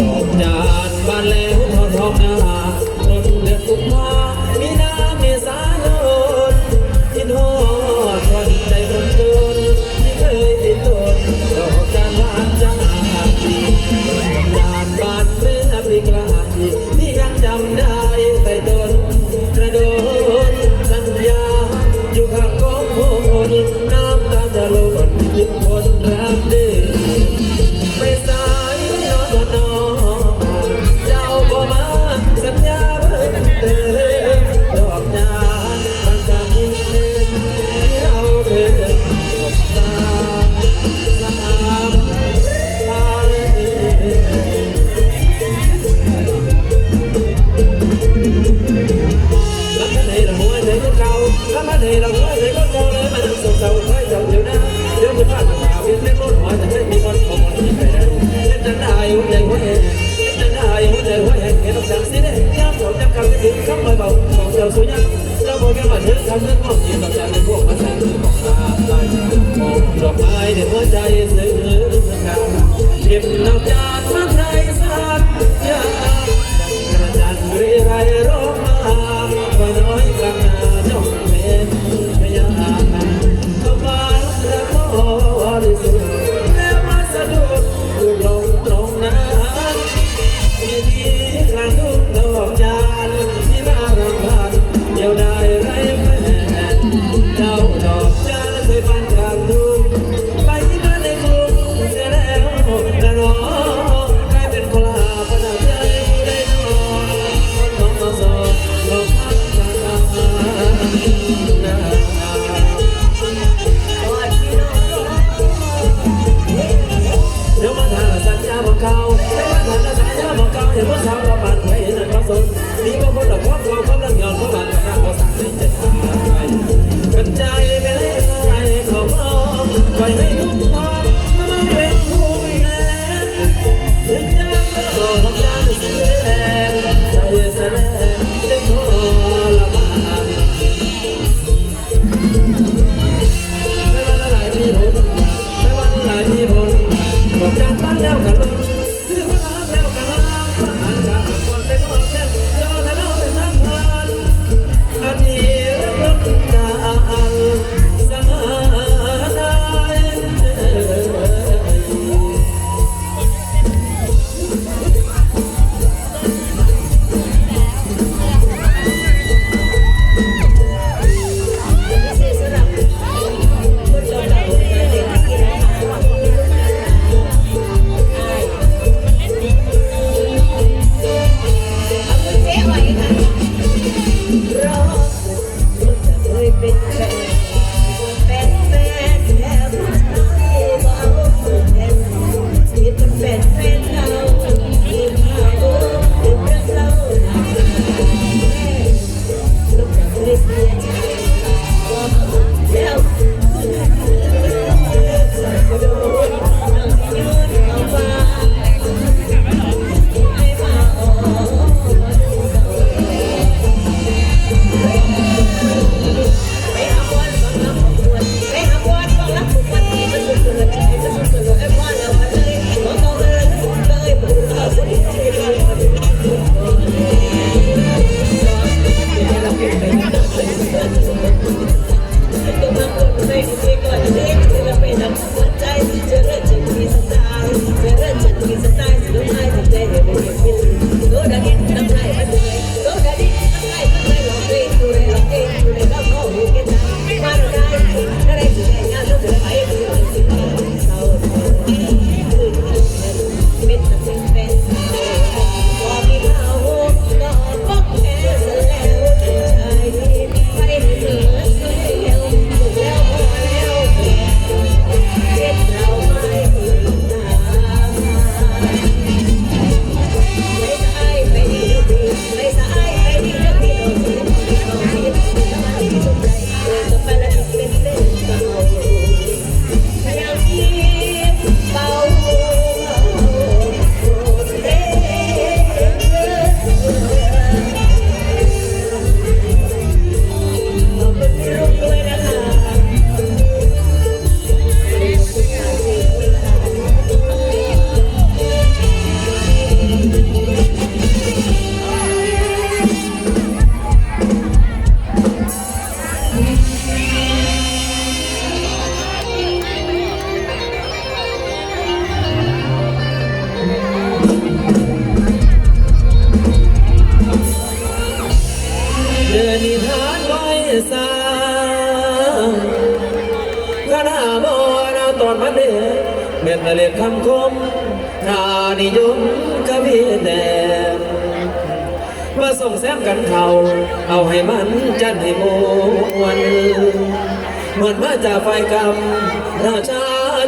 No. ซึ้งลมเย็นต่าใจเป็นพวกมันแสนที่ของตาไปดอกไม้ในหัวใจซึ้งซึ้งเจ็บน้ำใจ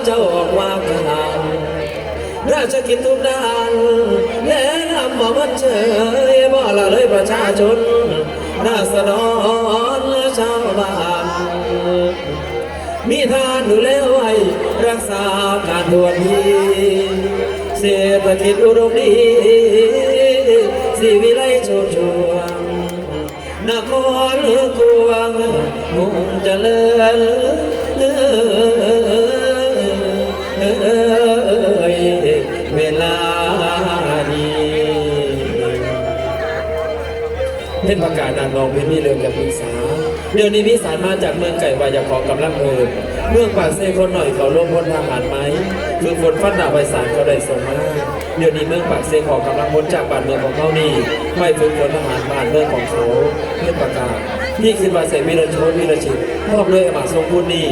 เจ้าออกว่ากลางราชกิจทุกด้านและนำมาวันเชยบ่ละเลยประชาชนราษฎรและชาวบ้านมีทานดูแลไว้รักษาการทวนทีเศรษฐกิจอุดมดีสีวิไลโชดช่วงนครกวางมุ่งเจริญ เวลาดีเพ่นประกาศนางรองเพชรมีเรื่องกับปรึกษา เดี๋ยวนี้มีสารมาจากเมืองไก่วายาของกำลังเอิบเมืองปากเซคนหน่อยเขาร่วมพลทหารไหมคือฝนฟันดาบใบสารเขาได้ส่งมาเดี๋ยวนี้เมืองปากเซของกำลังพ้นจากบ้านเมืองของเขานี่ไม่ฝึกฝนทหารบ้านเมืองของเขาเพื่อประกาศนี่คือว่าเสมีรชนวีรชิตมอบเลยมาทรงพูดนี่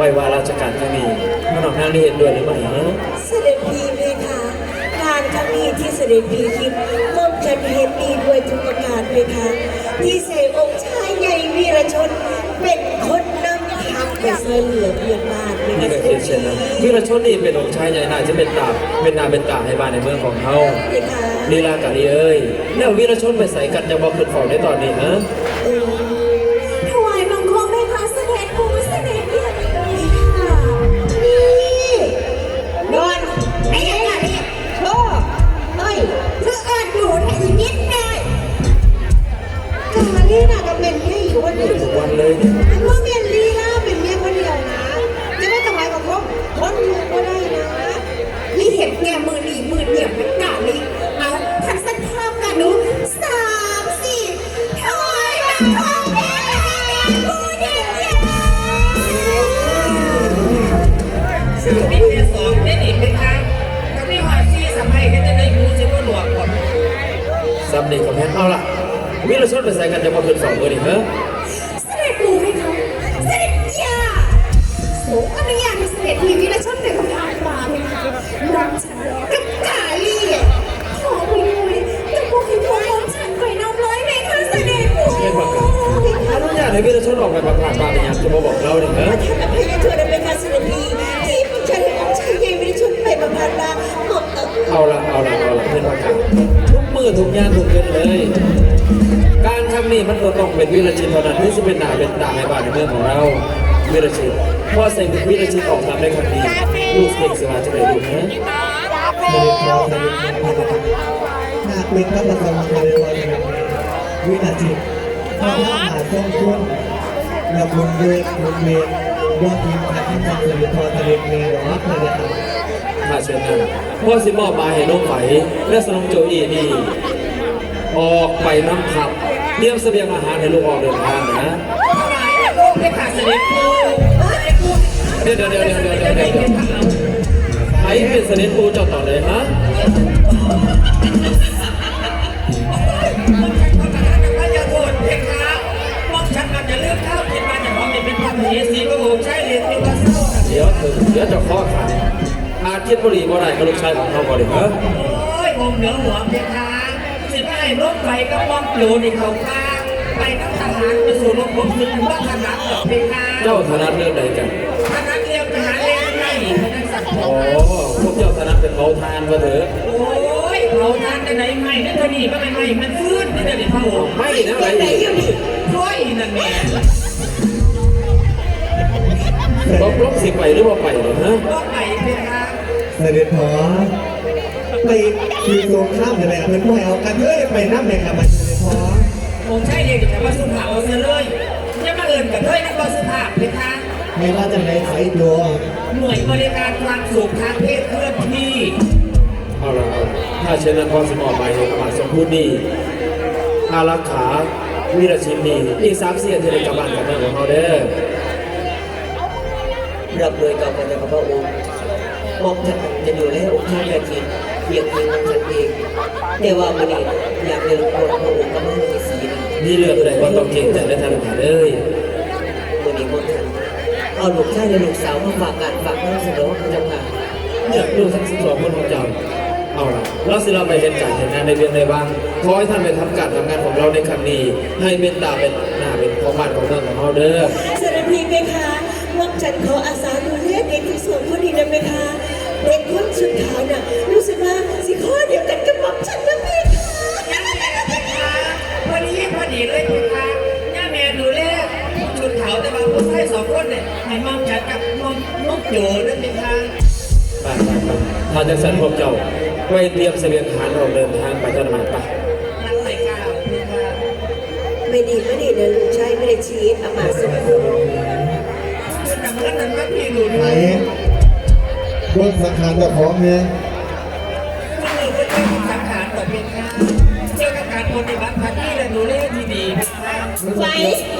ไว้ว่าราชการครั้งนี้พระนองนางได้เห็นด้วยหรือไม่ฮะเสด็จพีเพคะการครั้งนี้ที่เสด็จพีคิดม่อมฉันเห็นดีด้วยทุกประการเพคะที่เสกองค์ชายใหญ่วีรชน เป็นคนนำทางไปช่วยเหลือเพื่อนบ้านเพนี่คะก็เสคือด็จเช่นนั้นพีวีรชนนี่เป็นองค์ชายใหญ่น่าจะเป็นตาเป็นนาเป็นตาให้บ้านในเมืองของเขาเพคะลีลากาลีเอ้ยแล้ววีรชนไปใส่กันจะบอกขึ้นของในตอนนี้ฮะ ลีน่ะก็เป็นแค่อยู่คนเดียวทุกวันเลยเนี่ยอันว่าเมียลีน่าเป็นเมียคนเดียวนะจะไม่ทำไมกับพวกคนเดียวก็ได้นะนี่เห็นแกมือหนีมือเหนียวเป็นหนาลิเอาทันสันภาพกันดูสามสี่ถวายบังคมให้พระเสด็จปู่เด็กสื่อมีแค่สองได้หนีไปทางถ้ามีหอซีสมัยก็จะได้รู้สิว่าหลวก่อนซับนี่กับแพนเอาล่ะ วีรชนไปใส่กันจะบอกขึ้นสองมือนี่ฮะเสด็จปู่ให้เขาเสด็จยาโสอนุญาตให้เสด็จพี่วิรชนเป็นปรานมาเลยค่ะรังฉันกับกาลีขอไปเลยแต่พวกคุณพ่อของฉันไปน้ำร้อยในค่ะเสด็จปู่เรียกประกาศอนุญาตให้วีรชนออกไปประกาศบ้านอย่างจะมาบอกเราเนี่ยฮะท่านอภัยโทษได้ไหมคะเสด็จพีที่ผมฉันของชายใหญ่ไม่ได้ชนไปประพานมา เอาละเอาละเอาละเพื่อนประกาศทุกมือทุกยานทุกเงินเลย การครั้งนี้มันก็ต้องเป็นวีรชิตเท่านั้นที่จะเป็นหนาเป็นตาให้บ้านในเมืองของเราวีรชิตเพราะเซ็งวีรชิตออกทำได้ครั้งนี้ลูกเสกสวาจะได้ดูนะเสด็จพ่อเสด็จแม่พระนครหากเป็นพระประสงค์เสด็จพ่อเสด็จแม่วินาทีพระมหาทรงคุณและบุญเวทบุญเวทว่าทีมขัดทั้งหมดเสด็จพ่อเสด็จแม่หรอพระนครถ้าเช่นนั้น พ่อสิมอบมายให้น้องไฝและสนองโจอีนี่ออกไปน้ำขับเตรียมเสบียงอาหารให้ลูกออกเดินทางนะถวายบังคมให้พระเด็จปู่เสด็จปู่เดี๋ยวเดี๋ยวเดี๋ยวเดี๋ยวเดี๋ยวเดี๋ยวเดี๋ยวใครเป็นเสด็จปูเจ้าต่อเลยฮะอประทานอภัยโทษเพคะมองฉันมันจะเลือกข้าวเห็นมาจากของเป็นพระมเหสีก็ง่ใช่เลยที่ว่าเศร้านะเดี๋ยวเดี๋ยวจะข้อขันอา คิดบุรีบ่ได้กับลูกชายของเขาบ่เลยฮะโอ้ยงงเหนือหัวเพคะสิบให้รถไฟก็มองโปรในเขาข้างไปนักทหารไปสู่รบผมถึงว่าขนาดหรอกเพคะเจ้าถนัดเรื่องใดกันขนาดเรียกทหารเรียกไม่พนักสัตว์โอ้พวกเจ้าถนัดเป็นเผาทานมาเถอะโอ้ยเผาทานแต่ไหนไม่นั่นเท่านี้ก็ไม่ไม่มันฟื้นนี่เดี๋ยวนี้เผาไม่นะอะไรไหนอีกอยู่นี่ร้อยนั่นแม่ลบลบสิไปหรือว่าไปเลยฮะก็ไปเพคะ เสด็จพ่อไปขี่ตรงข้ามเลยเพื่อนพ่อเอากันเฮ้ยไปน้ำแม่กับมันเสด็จพ่อผมใช่เด็กแต่ว่าสุภาพเอาเสียเลยจะมาเอินกับเฮ้ยนักบอลสุภาพเพคะไม่ว่าจะในไสดวหน่วยบริการความสุขทางเพศเคลื่อนที่เอาละเอาถ้าเช่นนั้นพอสมอไปให้มาสมพูดนี่อารักขาวิรชินนี่อีกสามเสียนที่ได้กลับบ้านกับเมืองของเขาเด้อรับโดยกับพระเจ้าพระองค์ มองท่านจะดูแลองค์ชายแผ่นดินเพียงเพียงของท่านเองแต่ว่ามันนี้อยากเรียนรู้พระองค์กับพระฤาษีนะนี่เรื่องอะไรว่าต้องเก่งแต่และทางผ่านเลยมันนี้มองท่านเอาลูกชายและลูกสาวมาฝากกันฝากน้องสนองเจ้าค่ะเนี่ยลูกทั้งสิบสองคนของเจ้าเอาละเราสิเราไปเห็นการเห็นงานในเรื่องในบ้างขอให้ท่านไปทำการทำงานของเราในครั้งนี้ ให้เป็นตาเป็นหน้าเป็นของบ้านของเมืองของเราเด้อสด็จพี่ไหมคะว่าฉันขออาสาดู แลเด็กทั้งสองคนนี้ได้ไหมคะเด็กคนสุดท้ายน่ะรู้สึกว่าสิข้อเดียวกันกับหม่อมฉันนะพี่พอดีพอดีเลยคุณคะย่าแม่ดูแลชุดเขาแต่ว่าผู้ชายสองคนเนี่ยให้มองจัดกับมองนกโจนั่นเป็นทางไปไปไปถ้าจะสั่นพวกเจ้าไว้เตรียมเสบียงอาหารออกเดินทางไปกันมาไปนั่งใส่ก้าวคุณคะไม่ดีไม่ดีนะลูกชายไม่ได้ชีดอามาสมควรคุณทำเงินนั้นก็พี่ดูไหนด้วย เบื้งสังขารเจ้าของเนี่ยคุณนี่ก็เป็นสังขารต่อเป็นค่ะเกี่ยวกับการปฏิบัติหน้าที่และดูแลที่ดีเป็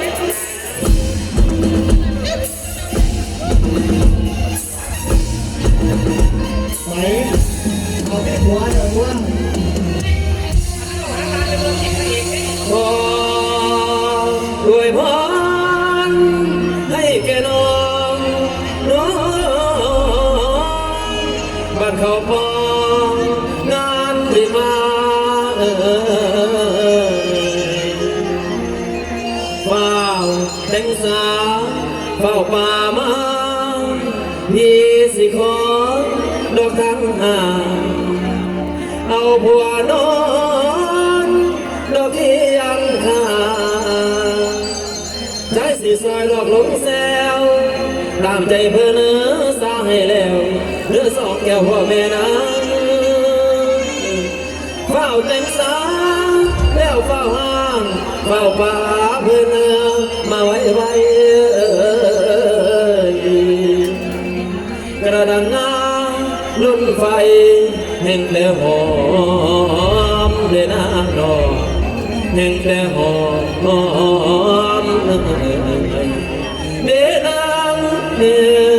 เนื้อสองแก้วพ่อแม่นางเฝ้าแต่งสาแล้วเฝ้าห้างเฝ้าป่าเพื่อเนื้อมาไว้ไว้กระดังงาลุ่นไฟแห่งแต่หอมเดนางนอแห่งแต่หอมเดนางเนื้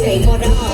ใจก็ได้